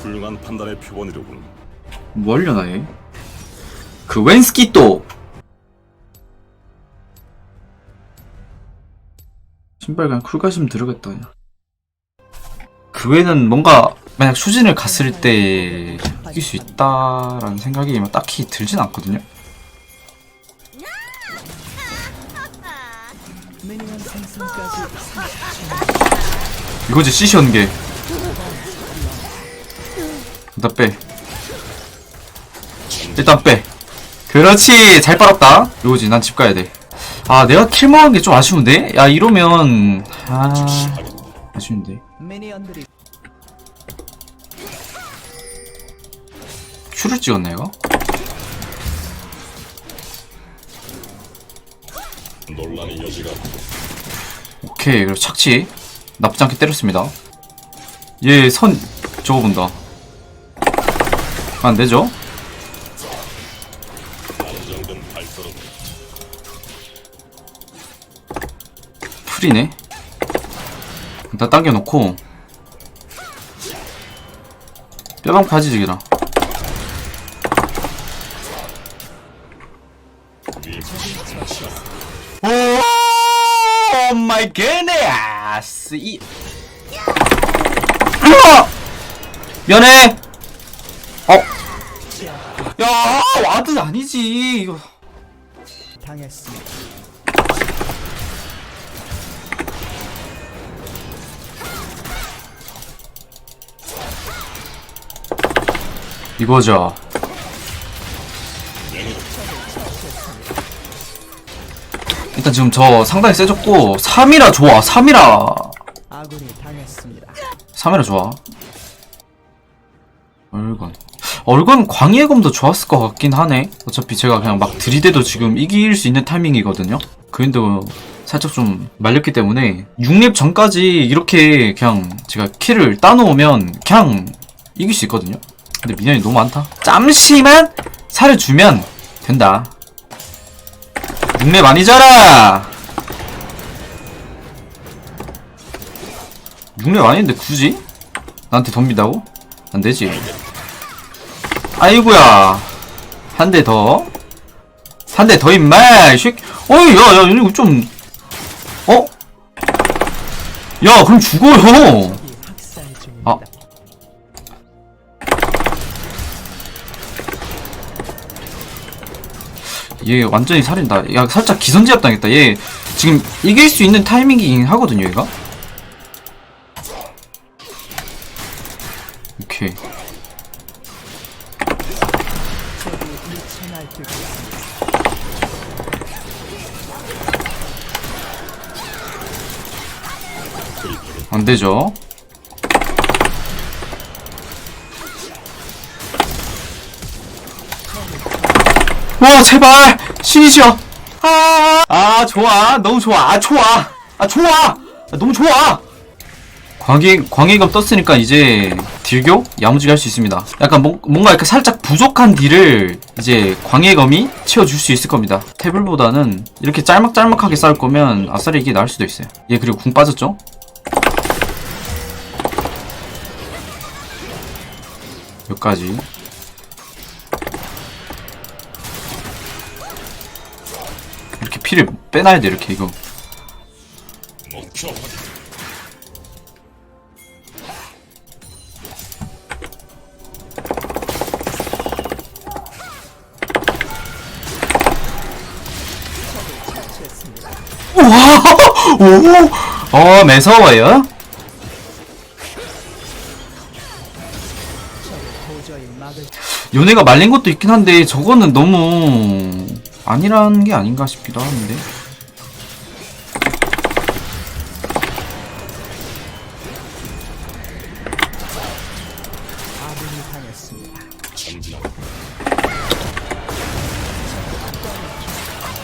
훌륭한 판단의 표본이로군. 뭐 하려나 얘? 그 웬스키 또 신발 그냥 쿨 가시면 들어겠다 그냥 그 외에는 뭔가 만약 수진을 갔을 때 이길 수 있다라는 생각이 뭐 딱히 들진 않거든요 이거지 CC 연계 일단 빼. 일단 빼. 그렇지 잘 빨았다. 이거지 난 집 가야 돼아 내가 킬 먹은 게 좀 아쉬운데? 야 이러면 아 아쉬운데. 큐를 찍었나 이거? 오케이 그리고 착지 나쁘지 않게 때렸습니다. 얘 선 저거 본다 안 되죠? 풀이네? 일단 당겨놓고. 뼈방 파지직이라 오 마이 갓네스. 이 으아! 야. 와드 아니지. 이거. 당했습니다. 이거죠. 일단 지금 저 상당히 세졌고 3이라 좋아 3이라. 아군이 당했습니다. 3이라 좋아. 얼건 얼건 광희의 검도 좋았을 것 같긴 하네 어차피 제가 그냥 막 들이대도 지금 이길 수 있는 타이밍이거든요 그인도 살짝 좀 말렸기 때문에 6렙 전까지 이렇게 그냥 제가 킬을 따놓으면 그냥 이길 수 있거든요 근데 미련이 너무 많다 잠시만 살을 주면 된다 6렙 아니잖아 6렙 아닌데 굳이? 나한테 덤빈다고? 안 되지. 아이고야. 한 대 더. 한 대 더 임마. 이 새끼. 어이, 야, 야, 이거 좀. 어? 야, 그럼 죽어요. 아. 얘 완전히 살인다. 야, 살짝 기선제압 당했다. 얘 지금 이길 수 있는 타이밍이긴 하거든요, 얘가. 오케이. 되죠. 와 제발 신이시여. 아, 아 좋아 너무 좋아 아 좋아 아 좋아 아, 너무 좋아. 광해 광해검 떴으니까 이제 딜교 야무지게 할 수 있습니다. 약간 뭐, 뭔가 이렇게 살짝 부족한 딜을 이제 광해검이 채워줄 수 있을 겁니다. 태블보다는 이렇게 짤막짤막하게 싸울 거면 아싸리 이게 나을 수도 있어요. 얘 그리고 궁 빠졌죠? 여기까지 이렇게 피를 빼놔야 돼 이렇게 이거 확인. 오! 어 매서워요? 요네가 말린 것도 있긴 한데 저거는 너무 아니라는 게 아닌가 싶기도 하는데.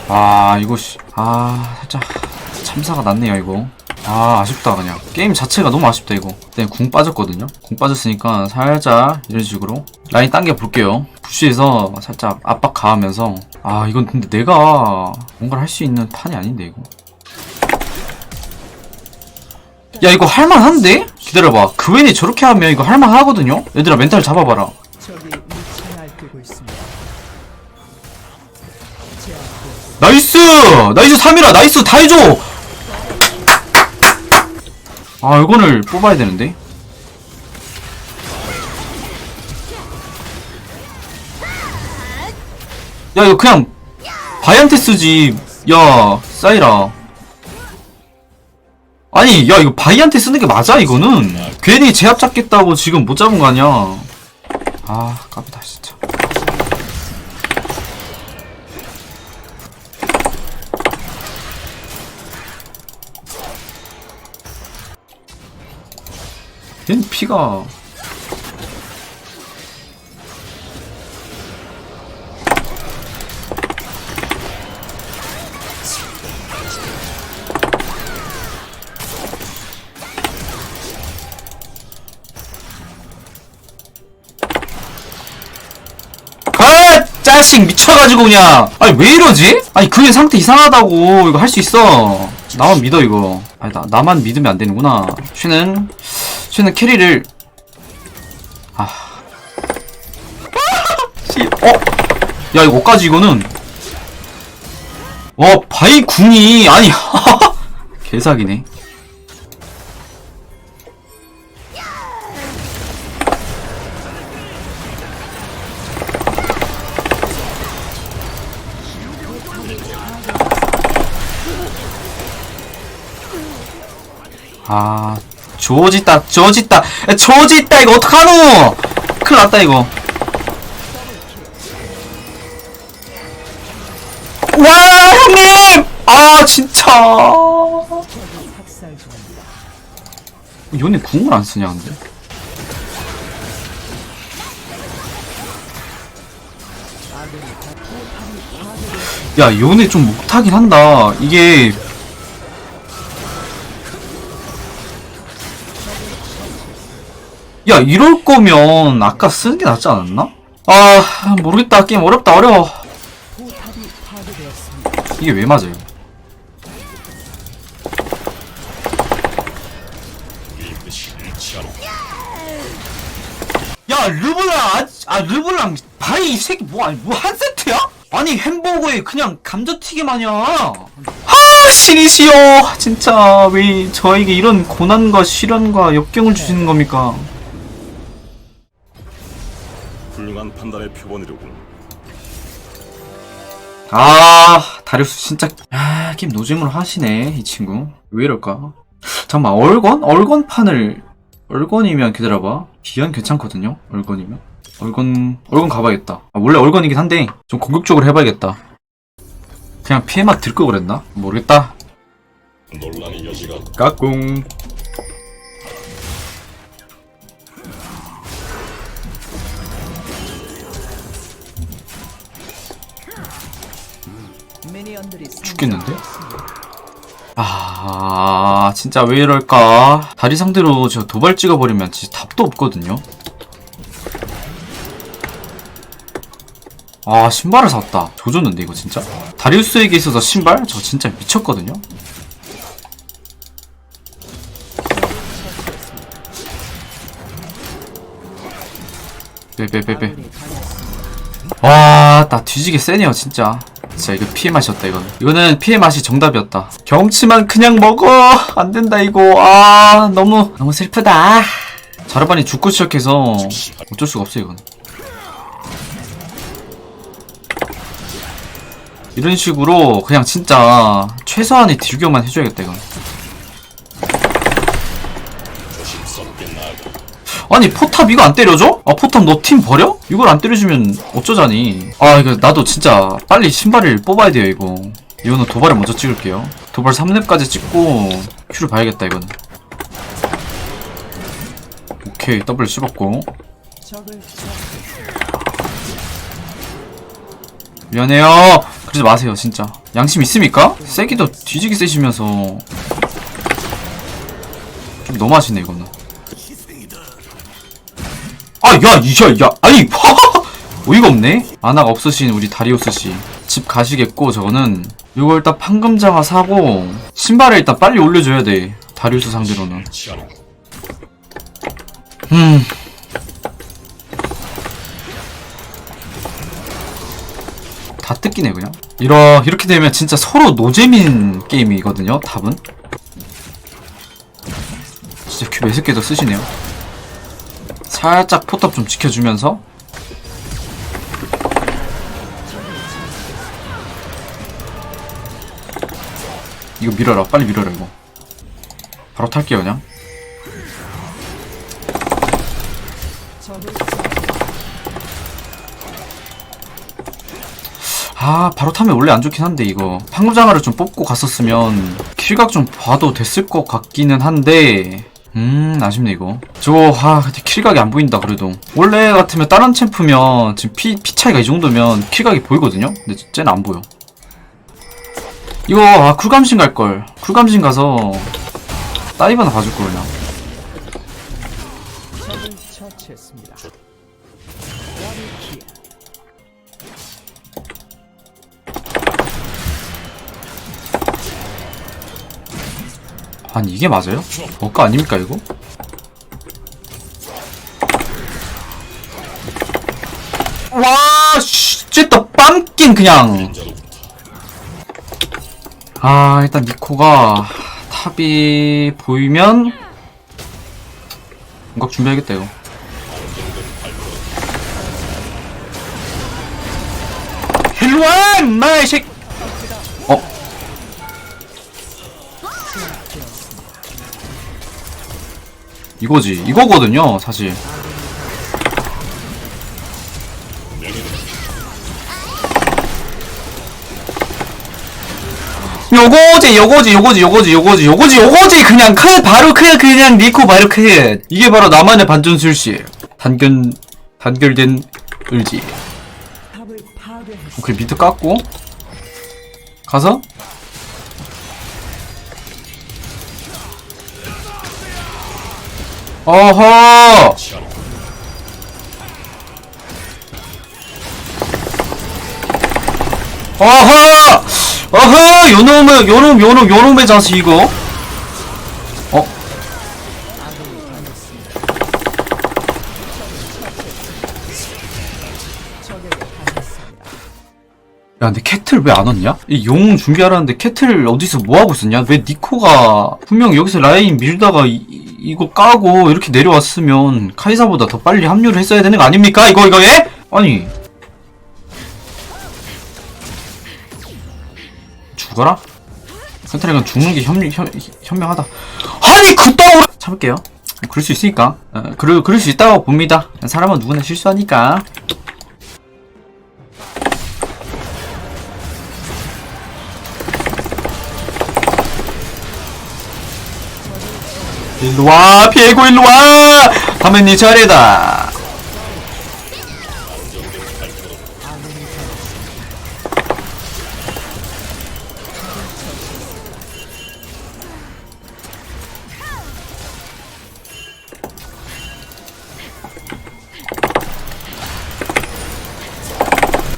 아 이거 씨. 아 살짝 참사가 났네요 이거. 아 아쉽다 그냥. 게임 자체가 너무 아쉽다 이거. 그때 궁 빠졌거든요. 궁 빠졌으니까 살짝 이런 식으로 라인 당겨 볼게요 푸시에서 살짝 압박 가하면서 아 이건 근데 내가 뭔가를 할 수 있는 판이 아닌데 이거 야 이거 할만한데? 기다려봐 그웬이 저렇게 하면 이거 할만하거든요? 얘들아 멘탈 잡아봐라. 나이스! 나이스 3이라 나이스 다 해줘! 아 이거를 뽑아야 되는데 야 이거 그냥 바이한테 쓰지. 야 사이라. 아니 야 이거 바이한테 쓰는 게 맞아 이거는? 괜히 제압 잡겠다고 지금 못 잡은 거 아니야? 아 깝이다 진짜. 얜 피가 아 짜식 미쳐가지고 그냥. 아니 왜 이러지? 아니 그의 상태 이상하다고. 이거 할 수 있어. 나만 믿어 이거. 아니 나, 나만 믿으면 안 되는구나. 쉬는 쉬는 캐리를. 아. 씨, 어? 야 이거 어까지 이거는? 와 바이 궁이. 아니 개사기네 아 조짓다 조짓다. 야, 조짓다 이거 어떡하노? 큰일 났다 이거. 와 형님! 아 진짜. 연애 궁을 안 쓰냐 근데? 야 연애 좀 못하긴 한다. 이게 야 이럴 거면 아까 쓰는 게 낫지 않았나? 아 모르겠다 게임 어렵다 어려워. 이게 왜 맞아요? 야 르블랑 아, 아 르블랑 바이 이 새끼 뭐 아니 뭐한 세트야? 아니 햄버거에 그냥 감자튀김 마냥 아 신이시여 진짜 왜 저에게 이런 고난과 시련과 역경을 주시는 겁니까? 훌륭한 판단의 표본이로군. 아 다리우스 진짜 아 게임 노잼으로 하시네 이 친구 왜 이럴까? 잠깐만 얼건? 얼건판을 얼건이면 기다려봐 비연 괜찮거든요 얼건이면 얼건 얼건 가봐야겠다 아, 원래 얼건이긴 한데 좀 공격적으로 해봐야겠다 그냥 피해만 들거 그랬나? 모르겠다 논란의 여지가 까꿍 죽겠는데? 아 진짜 왜 이럴까 다리 상대로 저 도발 찍어버리면 진짜 답도 없거든요 아 신발을 샀다 조졌는데 이거 진짜 다리우스에게 있어서 신발? 저 진짜 미쳤거든요 빼빼빼빼 아군이 당했습니다. 와, 나 뒤지게 세네요, 진짜. 진짜 이거 피해 맛이었다, 이거는. 이거는 피해 맛이 정답이었다. 경치만 그냥 먹어! 안 된다, 이거. 아, 너무, 너무 슬프다. 자르반이 죽고 시작해서 어쩔 수가 없어, 이건. 이런 식으로 그냥 진짜 최소한의 딜교만 해줘야겠다, 이건. 아니 포탑 이거 안 때려줘? 아 포탑 너 팀 버려? 이걸 안 때려주면 어쩌자니 아 이거 나도 진짜 빨리 신발을 뽑아야 돼요 이거 이거는 도발을 먼저 찍을게요 도발 3렙까지 찍고 큐를 봐야겠다 이거는 오케이 더블 씹었고. 미안해요 그러지 마세요 진짜 양심 있습니까? 세기도 뒤지게 세시면서 좀 너무하시네 이거는 아, 야, 이야, 야, 아니, 어이가 없네? 아나가 없으신 우리 다리우스 씨. 집 가시겠고, 저거는. 이거 일단 판금장화 사고, 신발을 일단 빨리 올려줘야 돼. 다리우스 상대로는. 음. 다 뜯기네 그냥. 이러 이렇게 되면 진짜 서로 노잼인 게임이거든요. 답은. 진짜 큐 개도 쓰시네요. 살짝 포탑 좀 지켜주면서? 이거 밀어라. 빨리 밀어라 이거. 바로 탈게요 그냥. 아 바로 타면 원래 안 좋긴 한데 이거. 방구장화를 좀 뽑고 갔었으면 킬각 좀 봐도 됐을 것 같기는 한데 음 아쉽네 이거. 저아 근데 킬각이 안 보인다 그래도. 원래 같으면 다른 챔프면 지금 피, 피 차이가 이 정도면 킬각이 보이거든요? 근데 쟤는 안 보여. 이거 아 쿨감신 갈걸. 쿨감신 가서 다이버나 봐줄 걸 그냥 아니 이게 맞아요? 버가 아닙니까 이거? 와, 씨, 쟤또 빰낀 그냥. 아, 일단 니코가 탑이 보이면 공각 준비해야겠다 이거. 임마, 이 새끼. 어? 이거지, 이거거든요, 사실. 요거지 요거지 요거지 요거지 요거지 요거지 요거지! 그냥 클 바로 클 그냥 니코 바로 클 이게 바로 나만의 반전 술시 단견 단결된 을지. 오케이 미드 깎고. 가서 어허 어허 어허 요놈의 요놈 요놈 요놈의 자식 이거 어. 야, 근데 캐틀 왜 안 왔냐? 이 용 준비하라는데 캐틀 어디서 뭐 하고 있었냐? 왜 니코가 분명 여기서 라인 밀다가 이, 이거 까고 이렇게 내려왔으면 카이사보다 더 빨리 합류를 했어야 되는 거 아닙니까? 이거 이거 예? 아니 죽어라? 캐틀이건 죽는 게 현, 현, 현명하다. 아니 그따구로 참을게요. 그럴 수 있으니까. 어, 그럴, 그럴 수 있다고 봅니다. 사람은 누구나 실수하니까. 일로와 피해고 일로와! 하면 네 차례다.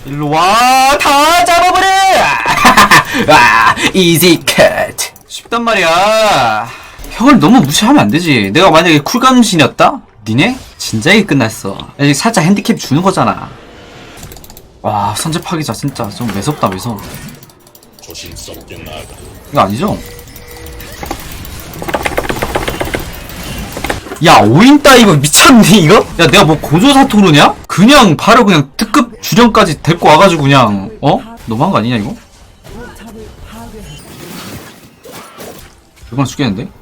일로와 다 잡아버려! 아 이지 컷 쉽단 말이야 형을 너무 무시하면 안 되지 내가 만약에 쿨감신이었다? 니네? 진작에 끝났어 아직 살짝 핸디캡 주는 거잖아 와 선제 파기자 진짜 좀 매섭다 매서워. 이거 아니죠? 야 5인 따이거 미쳤니 이거? 야 내가 뭐 고조사토르냐? 그냥 바로 그냥 특급 주령까지 데리고 와가지고 그냥 어? 너무한 거 아니냐 이거? 이건 죽겠는데?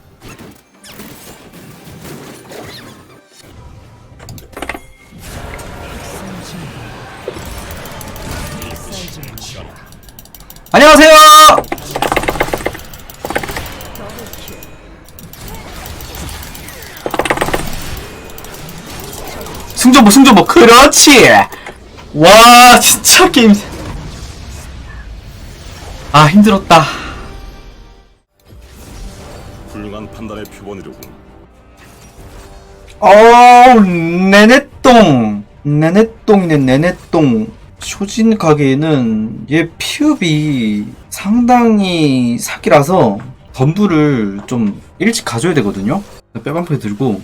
승전보 승전보 그렇지! 와 진짜 게임. 아 힘들었다. 훌륭한 판단의 표본이로군. 어우 네네똥. 네네똥이네 네네똥. 쇼진 가게에는 얘 피읍이 상당히 사기라서 덤브를 좀 일찍 가져야 되거든요. 빼방패 들고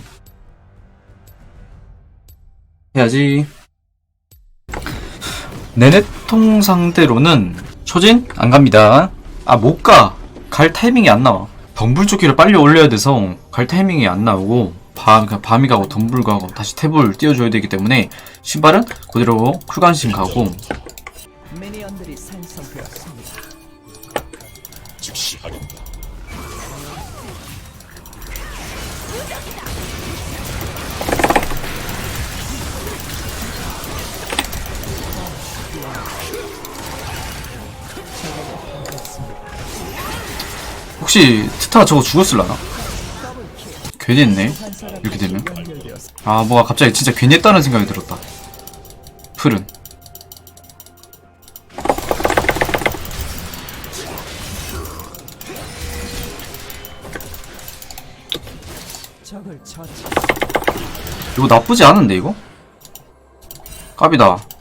해야지. 내내통 상대로는 초진 안 갑니다. 아 못 가. 갈 타이밍이 안 나와. 덤불 조끼를 빨리 올려야 돼서 갈 타이밍이 안 나오고 밤 그냥 밤이 가고 덤불 가고 다시 탭을 띄워줘야 되기 때문에 신발은 그대로 쿨간신 가고 미니언들이 생성되었습니다. 즉시 하겠다. 혹시 트타 저거 죽었을라나? 괜히 했네. 이렇게 되면. 아 뭐가 갑자기 진짜 괜히 했다는 생각이 들었다. 풀은. 이거 나쁘지 않은데 이거? 깝이다.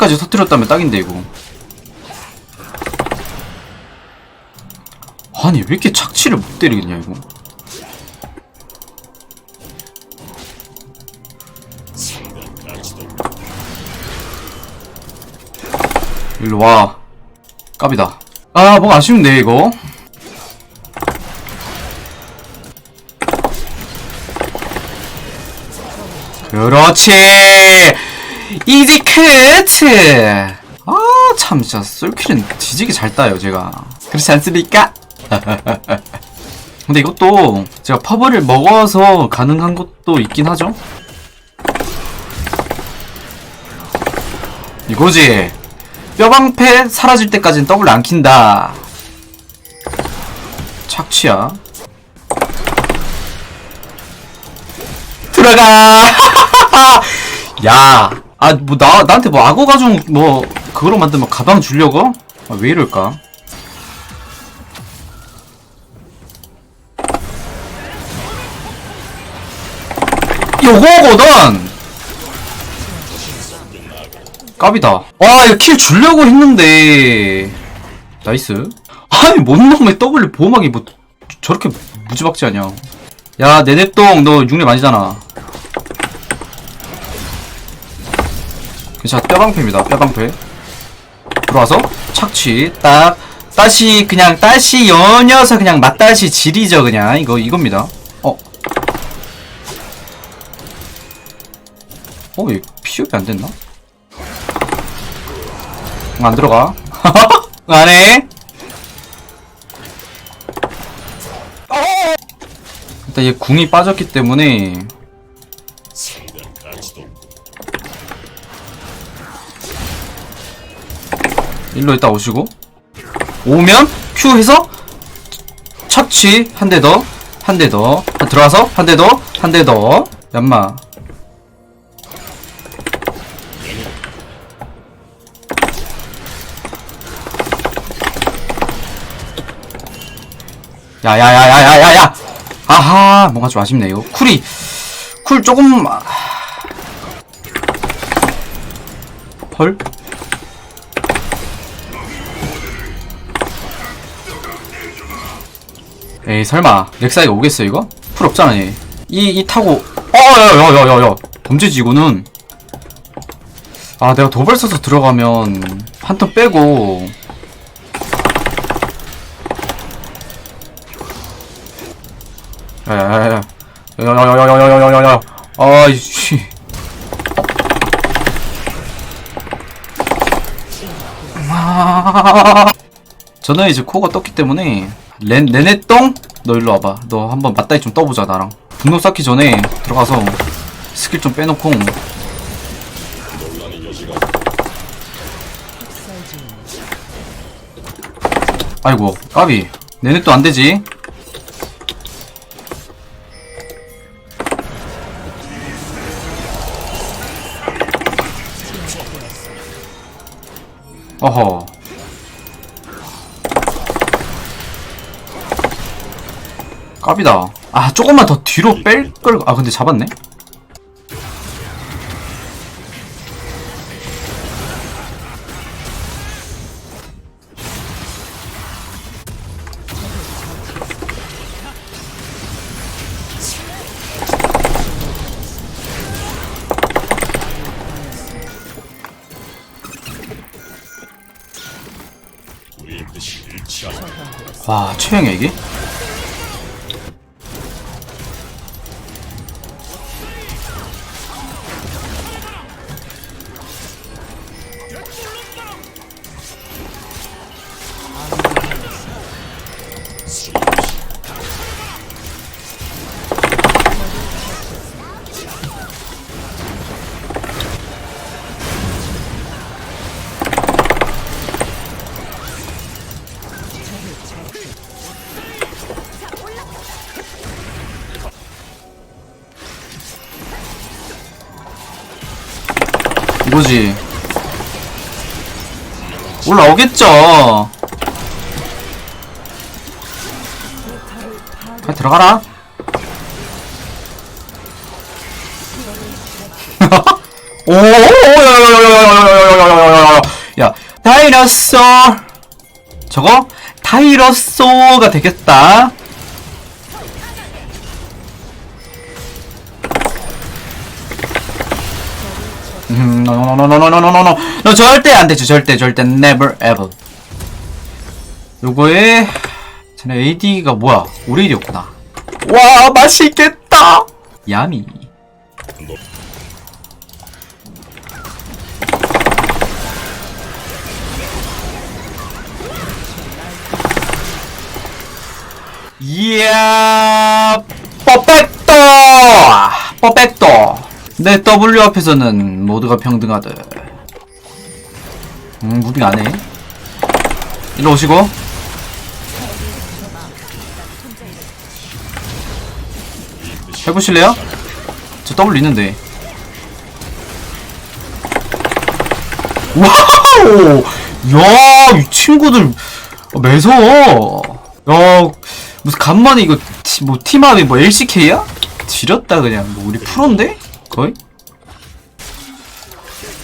착지까지 터뜨렸다면 딱인데 이거. 아니 왜 이렇게 착지를 못 때리겠냐 이거. 일로 와. 깝이다. 아, 뭔가 아쉬운데, 이거. 그렇지! 이지 크트! 아, 참, 진짜, 솔킬은 뒤지게 잘 따요, 제가. 그렇지 않습니까? 근데 이것도 제가 퍼블을 먹어서 가능한 것도 있긴 하죠? 이거지! 뼈방패 사라질 때까지는 더블 안 킨다. 착취야. 들어가! 야! 아, 뭐, 나, 나한테 뭐, 악어 가죽, 뭐, 그거로 만든 뭐, 가방 주려고? 아, 왜 이럴까? 요거거든! 깝이다. 와, 이거 킬 주려고 했는데. 나이스. 아니, 뭔 놈의 W 보호막이 뭐, 저렇게 무지박지하냐. 야, 내내똥, 너 육렙 아니잖아. 괜찮아, 뼈방패입니다, 뼈방패. 들어와서, 착취, 딱, 다시, 그냥, 다시 연이어서 그냥 맛다시 지리죠, 그냥. 이거, 이겁니다. 어. 어, 얘 피업이 안 됐나? 응, 안 들어가. 응, 안 해. 일단 얘 궁이 빠졌기 때문에 일로 이따 오시고 오면 Q 해서 착취 한 대 더, 한 대 더, 들어와서 한 대 더, 한 대 더. 얌마. 야야야야야야야! 아하, 뭔가 좀 아쉽네 이거. 쿨이 쿨 조금 아. 헐? 에이 설마 렉사이가 오겠어 이거? 풀 없잖아 얘. 이, 이 타고 어야야야야야 범죄지 이거는 아 내가 도발 써서 들어가면 한 턴 빼고 야야야야 야야야야야야야야야 아이씨 저는 이제 코가 떴기 때문에 렌, 레네똥? 너 일로 와봐. 너 한번 맞다이 좀 떠보자 나랑. 분노 쌓기 전에 들어가서 스킬 좀 빼놓고. 아이고 까비. 내내 또 안 되지? 어허 깝이다 아 조금만 더 뒤로 뺄 걸 아 근데 잡았네 와 최영이야 이게? 이거지. 올라오겠죠 들어가라 오, 야, 다이너소. 저거 다이너소가 되겠다. 음, 노노노노노노노노노. 너 절대 안 되죠. 절대 절대 never ever. 요거에 쟤네 AD가 뭐야? 우리 AD였구나. 와, 맛있겠다. 야미. 이야, 퍼펙토! 퍼펙토! 내 W 앞에서는 모두가 평등하다. 음, 무빙 안 해. 일로 오시고. 해보실래요? 저 W 있는데. 와우! 야, 이 친구들 매서워. 야, 무슨 간만에 이거 티, 뭐 팀합이 뭐 LCK야? 지렸다 그냥. 뭐 우리 프로인데? 거의?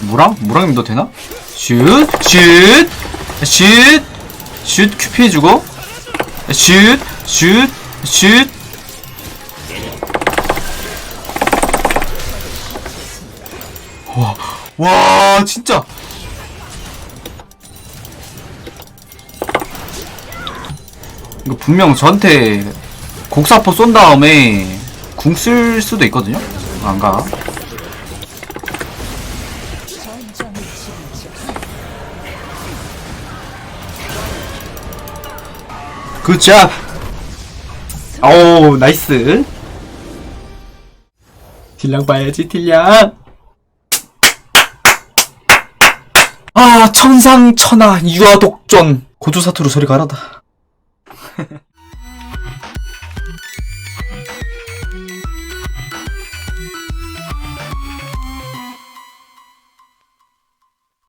무랑? 무랑이면 너 되나? 슛! 슛! 슛! 슛 큐 피 해주고 슛! 슛! 슛! 와, 와, 진짜! 이거 분명 저한테 곡사포 쏜 다음에 궁 쓸 수도 있거든요? 안 가. 굿잡! 오, 나이스. 딜량 봐야지, 딜량. 아, 천상천하, 유아독존. 고조사투로 소리 가라다.